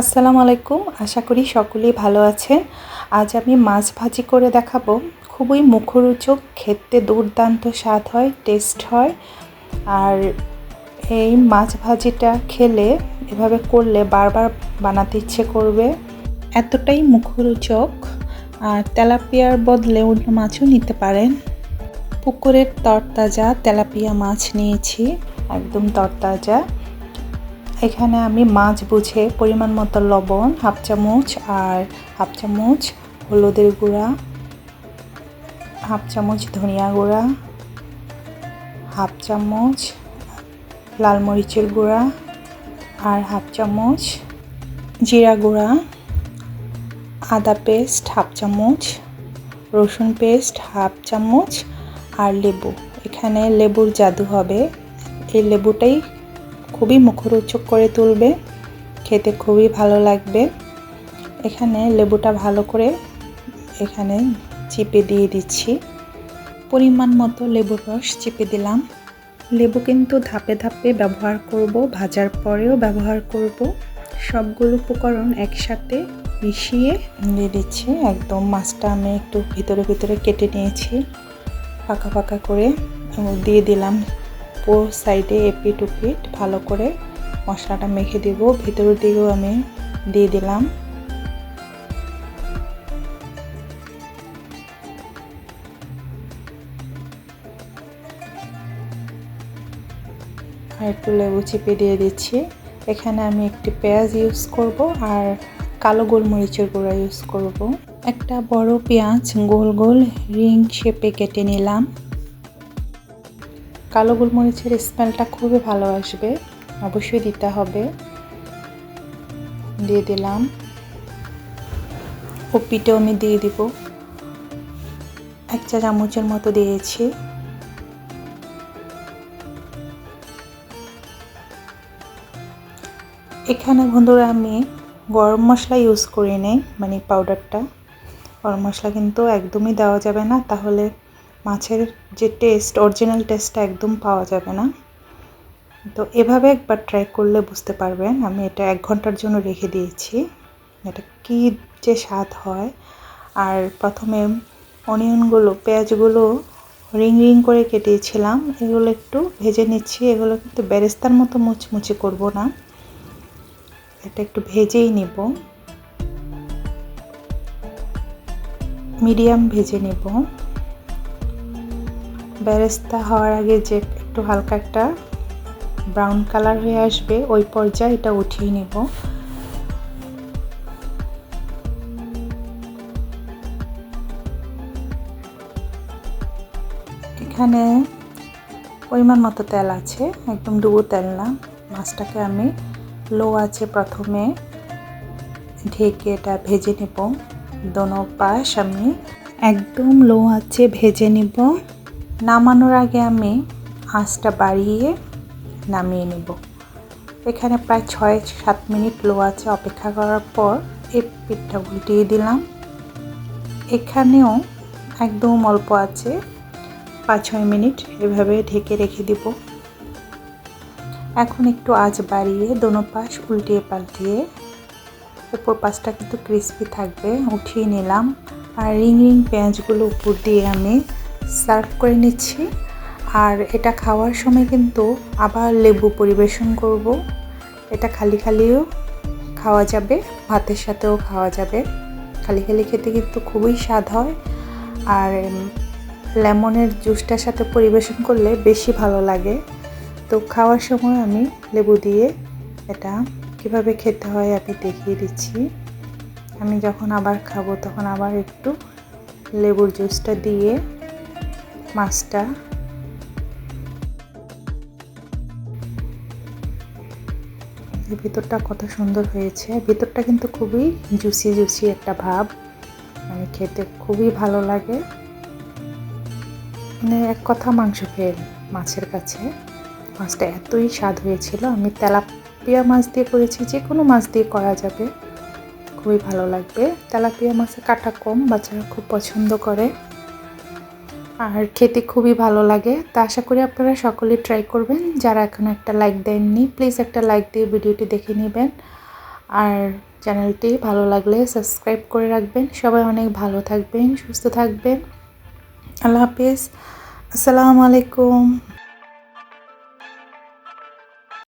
আসসালামু আলাইকুম। আশা করি সকলেই ভালো আছেন। আজ আমি মাছ ভাজি করে দেখাবো। খুবই মুখরোচক, খেতে দুর্দান্ত স্বাদ হয় টেস্ট হয়। আর এই মাছ ভাজিটা খেলে, এভাবে করলে বারবার বানাতে ইচ্ছে করবে। এতটাই মুখরোচক। আর তেলাপিয়ার বদলে অন্য মাছও নিতে পারেন। পুকুরের তরতাজা তেলাপিয়া মাছ নিয়েছি। একদম তরতাজা। এখানে আমি মাছ বুঝে পরিমাণ মতো লবণ, হাফ চামচ, আর হাফ চামচ হলুদের গুঁড়া, হাফ চামচ ধনিয়া গুঁড়া, হাফ চামচ লাল মরিচের গুঁড়া, আর হাফ চামচ জিরা গুঁড়া, আদা পেস্ট, হাফ চামচ রসুন পেস্ট, হাফ চামচ আর লেবু। এখানে লেবুর জাদু হবে। এই লেবুটাই খুবই মুখরোচক করে তুলবে। খেতে খুবই ভালো লাগবে। এখানে লেবুটা ভালো করে এখানে চিপে দিয়ে দিচ্ছি। পরিমাণ মতো লেবুর রস চিপে দিলাম। লেবু কিন্তু ধাপে ধাপে ব্যবহার করব, ভাজার পরেও ব্যবহার করব। সবগুলো উপকরণ একসাথে মিশিয়ে দিয়ে দিচ্ছি। একদম মাছটা আমি একটু ভিতরে ভিতরে কেটে নিয়েছি। পাকা ফাঁকা করে দিয়ে দিলাম। উপর সাইডে এপিট উপিট ভালো করে মশলাটা মেখে দেব। ভিতরের দিকেও আমি দিয়ে দিলাম। আর একটু লেবু চিপে দিয়ে দিচ্ছি। এখানে আমি একটি পেঁয়াজ ইউজ করব আর কালো গোলমরিচের গুঁড়া ইউজ করব। একটা বড় পেঁয়াজ গোল গোল রিং শেপে কেটে নিলাম। কালো গোলমরিচের স্মেলটা খুবই ভালো আসবে। অবশ্যই দিতে হবে। দিয়ে দিলাম। ও আমি দিয়ে দিব। এক চা চামচের মতো দিয়েছি। এখানে বন্ধুরা আমি গরম মশলা ইউজ করি নেই মানে পাউডারটা গরম মশলা কিন্তু একদমই দেওয়া যাবে না, তাহলে মাছের যে টেস্ট অরিজিনাল টেস্টটা একদম পাওয়া যাবে না। তো এভাবে একবার ট্রাই করলে বুঝতে পারবেন, আমি এটা এক ঘণ্টার জন্য রেখে দিয়েছি। এটা কি যে স্বাদ হয়। আর প্রথমে অনিয়নগুলো পেঁয়াজগুলো রিং রিং করে কেটেছিলাম। এগুলো একটু ভেজে নিচ্ছি। এগুলো কিন্তু বেরেস্তার মতো মুচমুচি করব না। এটা একটু ভেজেই নিব। মিডিয়াম ভেজে নেব। বেরেস্তা হওয়ার আগে যে একটু হালকা একটা ব্রাউন কালার হয়ে আসবে, ওই পর্যায়ে এটা উঠিয়ে নেব। এখানে পরিমাণ মতো তেল আছে, একদম ডুবো তেল না। মাছটাকে আমি লো আছে প্রথমে ঢেকে এটা ভেজে নেব। দোনো পাশ আমি একদম লো আছে ভেজে নিব। নামানোর আগে আমি আঁচটা বাড়িয়ে নামিয়ে নেব। এখানে প্রায় ছয় সাত মিনিট লো আছে অপেক্ষা করার পর এই পিঠটা উল্টিয়ে দিলাম। এখানেও একদম অল্প আছে পাঁচ ছয় মিনিট এভাবে ঢেকে রেখে দিব। এখন একটু আঁচ বাড়িয়ে দোনো পাশ উল্টিয়ে পাল্টিয়ে উপর পাশটা কিন্তু ক্রিস্পি থাকবে, উঠিয়ে নিলাম। আর রিং রিং পেঁয়াজগুলো উপর দিয়ে আমি সার্ভ করে নিচ্ছি। আর এটা খাওয়ার সময় কিন্তু আবার লেবু পরিবেশন করব। এটা খালি খালিও খাওয়া যাবে, ভাতের সাথেও খাওয়া যাবে। খালি খালি খেতে কিন্তু খুবই স্বাদ হয়। আর লেমনের জুসটার সাথে পরিবেশন করলে বেশি ভালো লাগে। তো খাওয়ার সময় আমি লেবু দিয়ে এটা কীভাবে খেতে হয় আমি দেখিয়ে দিচ্ছি। আমি যখন আবার খাব তখন আবার একটু লেবুর জুসটা দিয়ে মাছটা। ভিতরটা কত সুন্দর হয়েছে। ভিতরটা কিন্তু খুবই জুসি জুসি একটা ভাব। মানে খেতে খুবই ভালো লাগে। মানে এক কথা মাংস খেয়ে মাছের কাছে। মাছটা এতই স্বাদ হয়েছিল। আমি তেলাপিয়া মাছ দিয়ে করেছি যে কোনো মাছ দিয়ে করা যাবে। খুবই ভালো লাগবে। তেলাপিয়া মাছে কাটা কম, বাচ্চারা খুব পছন্দ করে। আর খেতে খুবই ভালো লাগে। তা আশা করি আপনারা সকলে ট্রাই করবেন। যারা এখনও একটা লাইক দেননি প্লিজ একটা লাইক দিয়ে ভিডিওটি দেখে নেবেন। আর চ্যানেলটি ভালো লাগলে সাবস্ক্রাইব করে রাখবেন। সবাই অনেক ভালো থাকবেন, সুস্থ থাকবেন। আল্লাহ হাফিজ। আসসালামু আলাইকুম।